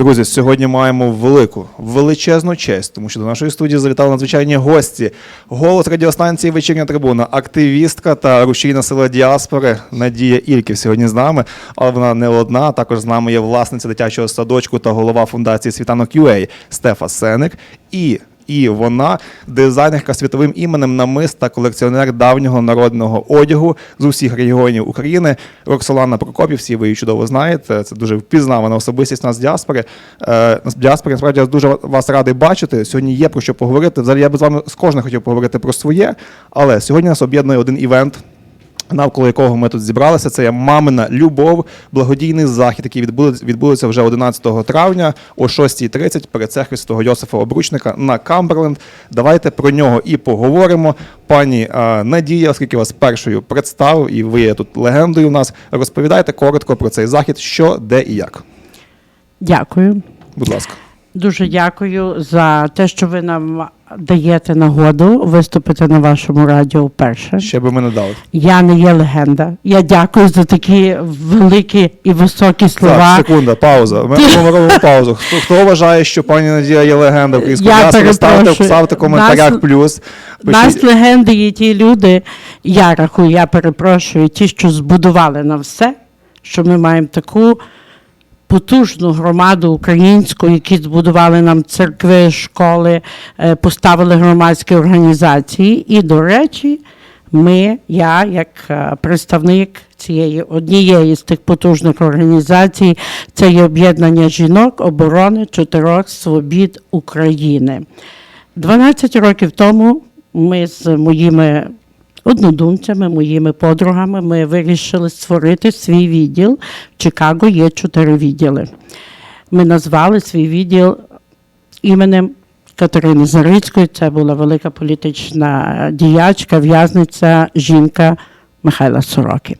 Друзі, сьогодні маємо велику, величезну честь, тому що до нашої студії завітали надзвичайні гості. Голос радіостанції Вечірня трибуна, активістка та рушійна сила діаспори Надія Ільків сьогодні з нами. Але вона не одна. Також з нами є власниця дитячого садочку та голова фундації Світанок UA Стефа Сеник. І і вона дизайнерка світовим іменем намис та колекціонер давнього народного одягу з усіх регіонів України. Роксолана Прокопів, всі ви її чудово знаєте. Це дуже впізнавана особистість нас діаспори. Е, діаспори насправді я дуже вас радий бачити. Сьогодні є про що поговорити. Взагалі я би з вами з кожним хотів поговорити про своє, але сьогодні нас об'єднує один івент. Навколо якого ми тут зібралися, це є мамина любов, благодійний захід, який відбудеться, вже 11 травня о 6.30 перед церквою Святого Йосифа Обручника на Камберленд. Давайте про нього і поговоримо. Пані е, Надія, оскільки вас першою представив, і ви є тут легендою у нас, розповідайте коротко про цей захід, що, де і як. Дякую. Будь ласка. Дуже дякую за те, що ви нам даєте нагоду виступити на вашому радіо вперше. Ще би ми не дали. Я не є легенда. Я дякую за такі великі і високі слова. Так, секунда, пауза. Ми робимо паузу. Хто, хто вважає, що пані Надія є легенда українського Я ставте, ставте коментарях Нас- плюс. Нас легенди є ті люди, я рахую, я перепрошую, ті, що збудували нам все, що ми маємо таку потужну громаду українську, які збудували нам церкви, школи, е, поставили громадські організації. І, до речі, ми, я, як е, представник цієї однієї з тих потужних організацій, це є об'єднання жінок оборони чотирьох свобід України. 12 років тому ми з моїми однодумцями, моїми подругами, ми вирішили створити свій відділ. В Чикаго є чотири відділи. Ми назвали свій відділ іменем Катерини Зарицької. Це була велика політична діячка, в'язниця, жінка Михайла Сороки.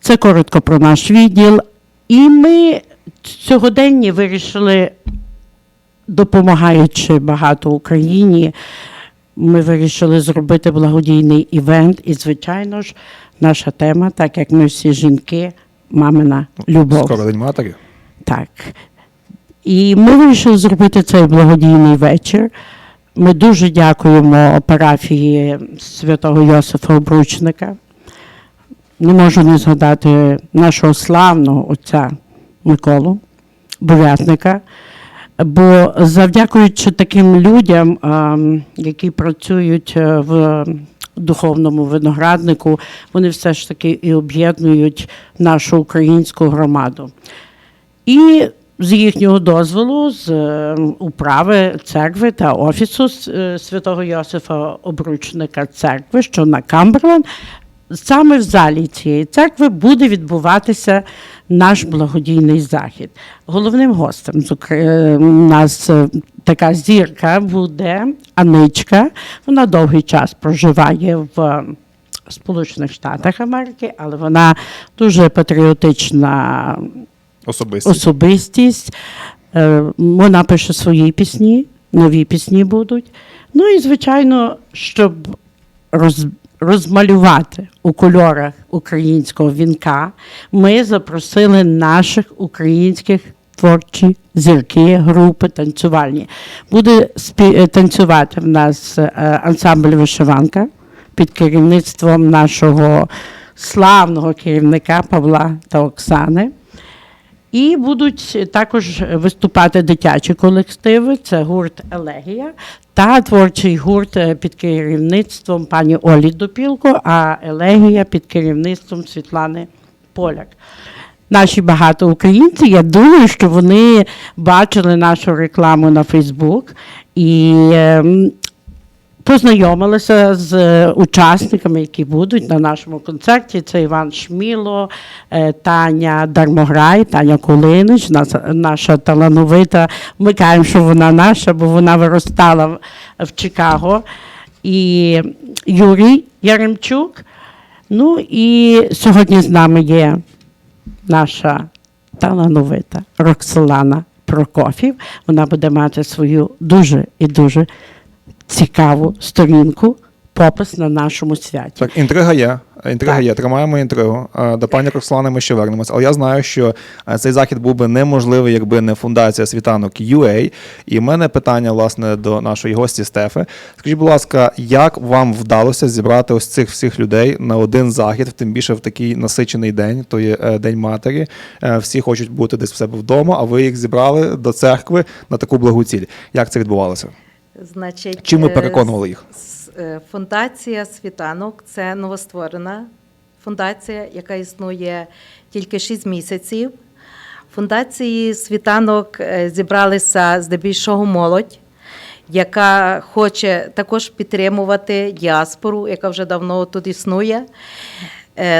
Це коротко про наш відділ. І ми сьогодні вирішили допомагаючи багато Україні, ми вирішили зробити благодійний івент. І, звичайно ж, наша тема, так як ми всі жінки, мамина любов. Скоро День матері. Так. І ми вирішили зробити цей благодійний вечір. Ми дуже дякуємо парафії святого Йосифа Обручника. Не можу не згадати нашого славного отця Миколу Бурятника. Бо завдякуючи таким людям, які працюють е, в духовному винограднику, вони все ж таки і об'єднують нашу українську громаду. І з їхнього дозволу, з е, управи церкви та офісу е, святого Йосифа Обручника церкви, що на Камберленд, саме в залі цієї церкви буде відбуватися наш благодійний захід. Головним гостем е, у нас е, така зірка буде Аничка. Вона довгий час проживає в Сполучених Штатах Америки, але вона дуже патріотична Особисто. особистість. Е, Вона пише свої пісні, нові пісні будуть. Ну і, звичайно, щоб роз, розмалювати у кольорах українського вінка, ми запросили наших українських творчі зірки, групи танцювальні. Буде е, танцювати в нас е, ансамбль вишиванка під керівництвом нашого славного керівника Павла та Оксани. І будуть також виступати дитячі колективи. Це гурт Елегія та творчий гурт е, під керівництвом пані Олі Допілко, а Елегія під керівництвом Світлани Поляк. Наші багато українці, я думаю, що вони бачили нашу рекламу на Фейсбук і познайомилися з е, учасниками, які будуть на нашому концерті. Це Іван Шміло, е, Таня Дармограй, Таня Кулинич, наша талановита. Ми кажемо, що вона наша, бо вона виростала в Чикаго. І Юрій Яремчук. Ну і сьогодні з нами є наша талановита Роксолана Прокофів. Вона буде мати свою дуже і дуже цікаву сторінку, попис на нашому святі. Так, інтрига є. Інтрига Так. є, тримаємо інтригу. До пані Роксолани ми ще вернемося. Але я знаю, що цей захід був би неможливий, якби не фундація світанок UA. І в мене питання, власне, до нашої гості Стефи. Скажіть, будь ласка, як вам вдалося зібрати ось цих всіх людей на один захід, тим більше в такий насичений день, то є е, День матері. Е, Всі хочуть бути десь в себе вдома, а ви їх зібрали до церкви на таку благу ціль. Як це відбувалося? Значить, Чим ви е, переконували їх? е, Фундація Світанок це новостворена фундація, яка існує тільки 6 місяців. Фундації Світанок е, зібралися здебільшого молодь, яка хоче також підтримувати діаспору, яка вже давно тут існує.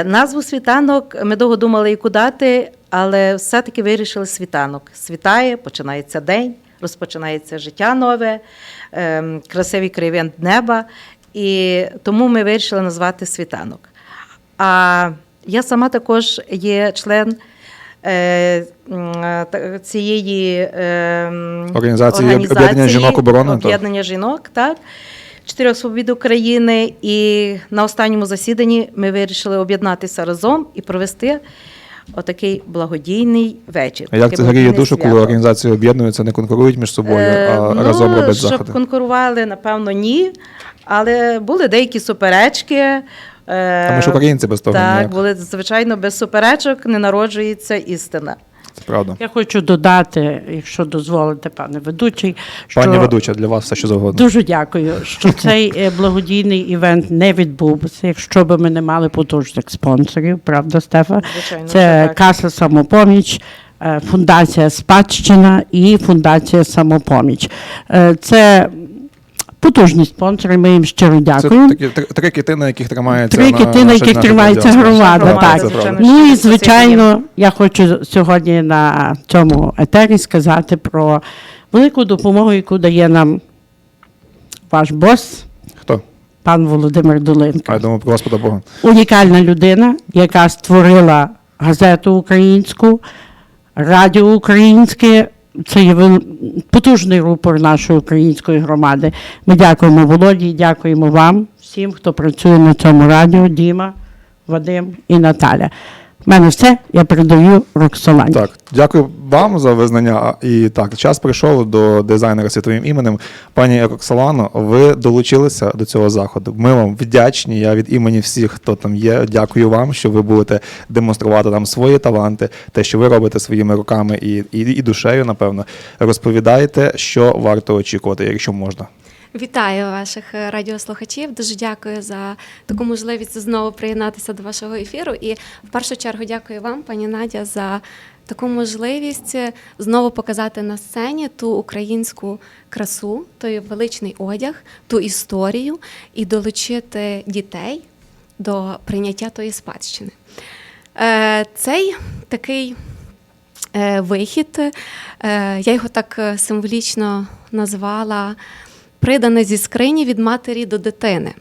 Назву світанок ми довго думали, яку дати, але все-таки вирішили світанок. Світає, починається день, розпочинається життя нове, ем, красивий краєвид неба. І тому ми вирішили назвати світанок. А я сама також є член е, цієї ем, Організації Об'єднання жінок оборони. Об'єднання жінок, так. Чотирьох свобід України. І на останньому засіданні ми вирішили об'єднатися разом і провести отакий благодійний вечір. А як це гріє душу, коли організації об'єднуються, не конкурують між собою, Е, а ну, разом роблять щоб конкурували, напевно, ні. Але були деякі суперечки. Е, А ми ж українці без того Так, ніяк. були, звичайно, без суперечок не народжується істина. Це правда. Я хочу додати, якщо дозволите, пане ведучий, що Пані ведуча, для вас все що завгодно. дуже дякую, що цей е, благодійний івент не відбувся, якщо б ми не мали потужних спонсорів, правда, Стефа? Звичайно, Це так. Каса Самопоміч, е, Фундація Спадщина і Фундація Самопоміч. Е, Це потужні спонсори. Ми їм щиро Це дякуємо. такі три, три кити, на яких тримається Три на- кити, на наша- яких наша тримається діаспора. громада, Громада, так. Це правда. Ну і звичайно, я хочу сьогодні на цьому етері сказати про велику допомогу, яку дає нам ваш бос, Хто? пан Володимир Долинко. А я думаю, про Господа Бога. Унікальна людина, яка створила газету українську, радіо українське. Це є потужний рупор нашої української громади. Ми дякуємо Володі, дякуємо вам, всім, хто працює на цьому радіо, Діма, Вадим і Наталя. Мене все, я передаю Роксолані. Так, дякую вам за визнання. І так, час прийшов до дизайнера світовим іменем. Пані Роксолано, ви долучилися до цього заходу. Ми вам вдячні. Я від імені всіх, хто там є. Дякую вам, що ви будете демонструвати нам свої таланти, те, що ви робите своїми руками і, і, і душею, напевно. Розповідайте, що варто очікувати, якщо можна. Вітаю ваших е, радіослухачів. Дуже дякую за таку можливість знову приєднатися до вашого ефіру. І в першу чергу дякую вам, пані Надя, за таку можливість е, знову показати на сцені ту українську красу, той величний одяг, ту історію і долучити дітей до прийняття тої спадщини. Е, Цей такий вихід, я його так символічно назвала придане зі скрині від матері до дитини.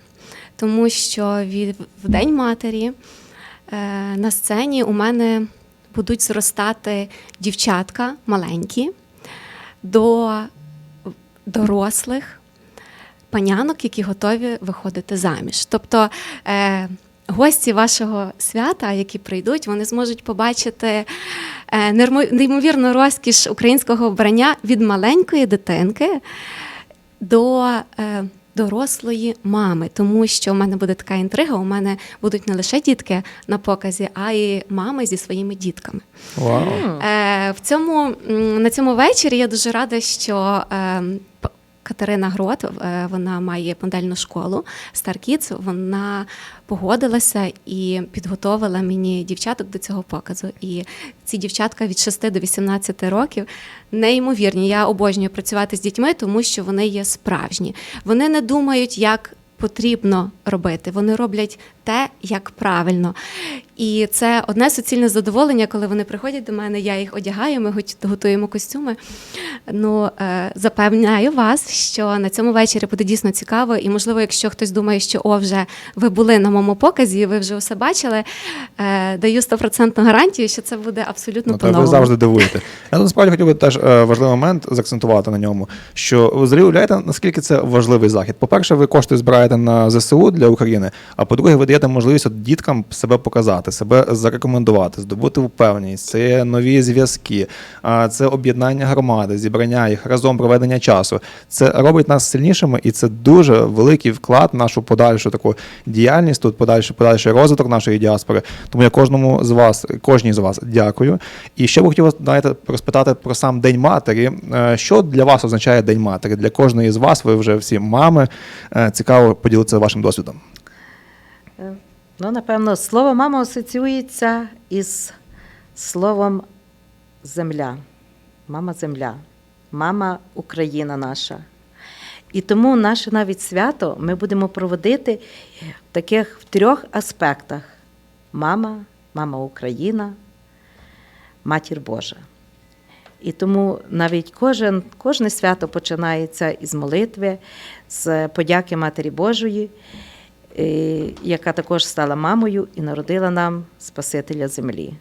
Тому що в День матері е, на сцені у мене будуть зростати дівчатка маленькі до дорослих панянок, які готові виходити заміж. Тобто е, гості вашого свята, які прийдуть, вони зможуть побачити е, неймовірну розкіш українського вбрання від маленької дитинки до е, дорослої мами, тому що в мене буде така інтрига. У мене будуть не лише дітки на показі, а й мами зі своїми дітками. Wow. Е, в цьому, на цьому вечорі я дуже рада, що е, Катерина Грот, е, вона має модельну школу Star вона погодилася і підготовила мені дівчаток до цього показу. І ці дівчатка від 6 до 18 років неймовірні. Я обожнюю працювати з дітьми, тому що вони є справжні. Вони не думають, як потрібно робити. Вони роблять те, як правильно. І це одне суцільне задоволення, коли вони приходять до мене, я їх одягаю, ми готуємо костюми. Ну, е, запевняю вас, що на цьому вечорі буде дійсно цікаво, і можливо, якщо хтось думає, що о, вже ви були на моєму показі, ви вже усе бачили. е, Даю стопроцентну гарантію, що це буде абсолютно Ну, та ви по-новому. завжди дивуєте. Я насправді хотів би теж е, важливий момент заакцентувати на ньому. Що ви уявляєте, наскільки це важливий захід? По-перше, ви кошти збираєте на ЗСУ для України. А по-друге, ви даєте можливість от діткам себе показати, себе зарекомендувати, здобути впевненість. Це нові зв'язки, це об'єднання громади, зібрання їх разом проведення часу. Це робить нас сильнішими, і це дуже великий вклад в нашу подальшу таку діяльність, тут подальший, подальший розвиток нашої діаспори. Тому я кожному з вас, кожній з вас дякую. І ще б хотів знаєте, розпитати про сам День матері. Е, Що для вас означає День матері? Для кожної з вас, ви вже всі мами. Е, Цікаво поділитися вашим досвідом. Ну, напевно, слово мама асоціюється із словом земля. Мама земля, мама Україна наша. І тому наше навіть свято ми будемо проводити в таких в трьох аспектах: мама, мама Україна, матір Божа. І тому навіть кожен, кожне свято починається із молитви, з подяки Матері Божої, яка також стала мамою і народила нам Спасителя землі.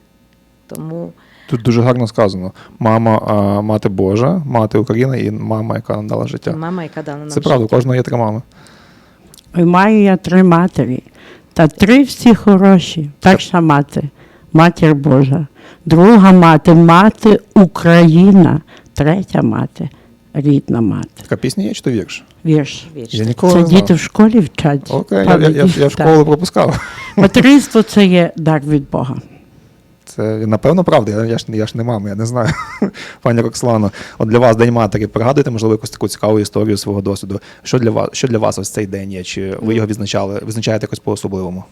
Тому Тут дуже гарно сказано: мама, а, мати Божа, мати України і мама, яка нам дала життя. мама, яка дала нам Це правда, у кожного є три мами. Маю я три матері, та три всі хороші. Перша мати, матір Божа, друга мати, мати Україна, третя мати, рідна мати. Така пісня є чи то вірш? Вірш. Вірш. Я ніколи Це не знав. діти в школі вчать. Окей, я, я, я, я в школу пропускав. Материнство це є дар від Бога. Це напевно правда. Я, я ж я ж не мама, я не знаю. Пані Рокслано, от для вас День матері. Пригадуєте, можливо, якусь таку цікаву історію свого досвіду. Що для вас, що для вас ось цей день є? Чи ви його відзначали? Визначаєте якось по-особливому?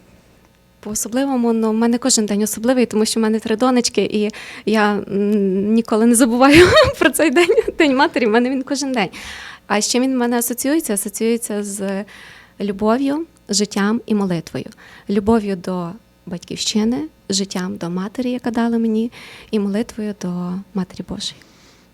По-особливому, ну, в мене кожен день особливий, тому що в мене три донечки, і я м, ніколи не забуваю про цей день, день матері. В мене він кожен день. А чим він в мене асоціюється? Асоціюється з любов'ю, життям і молитвою. Любов'ю до батьківщини, життям до матері, яка дала мені, і молитвою до Матері Божої.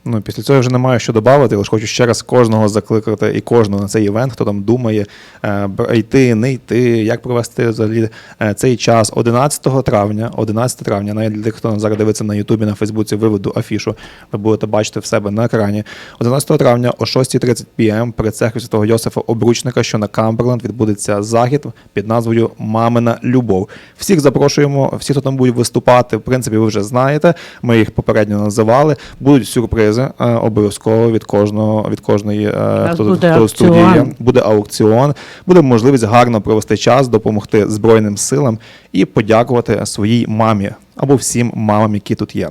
Ну, після цього я вже немає що додати, лише хочу ще раз кожного закликати і кожного на цей івент, хто там думає е, йти, не йти, як провести взагалі е, цей час. 11 травня, 11 травня, навіть для тих, хто зараз дивиться на Ютубі, на Фейсбуці, виведу афішу, ви будете бачити в себе на екрані. 11 травня о 6.30 пм при церкві святого Йосифа Обручника, що на Камберленд відбудеться захід під назвою Мамина любов. Всіх запрошуємо, всі, хто там будуть виступати, в принципі, ви вже знаєте. Ми їх попередньо називали. Будуть сюрпризи е, обов'язково від кожного від кожної, е, хто, буде хто студії є. Буде аукціон, буде можливість гарно провести час, допомогти Збройним силам і подякувати своїй мамі або всім мамам, які тут є.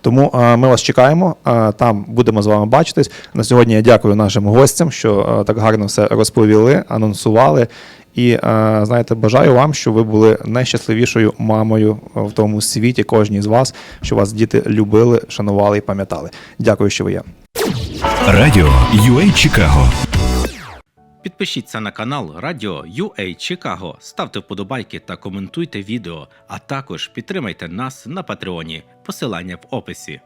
Тому е, ми вас чекаємо. там будемо з вами бачитись. На сьогодні я дякую нашим гостям, що так гарно все розповіли, анонсували. І е, знаєте, бажаю вам, щоб ви були найщасливішою мамою в тому світі, кожній з вас, що вас діти любили, шанували і пам'ятали. Дякую, що ви є. Радіо UA Чикаго Підпишіться на канал Радіо UA Чикаго, ставте вподобайки та коментуйте відео, а також підтримайте нас на Патреоні. Посилання в описі.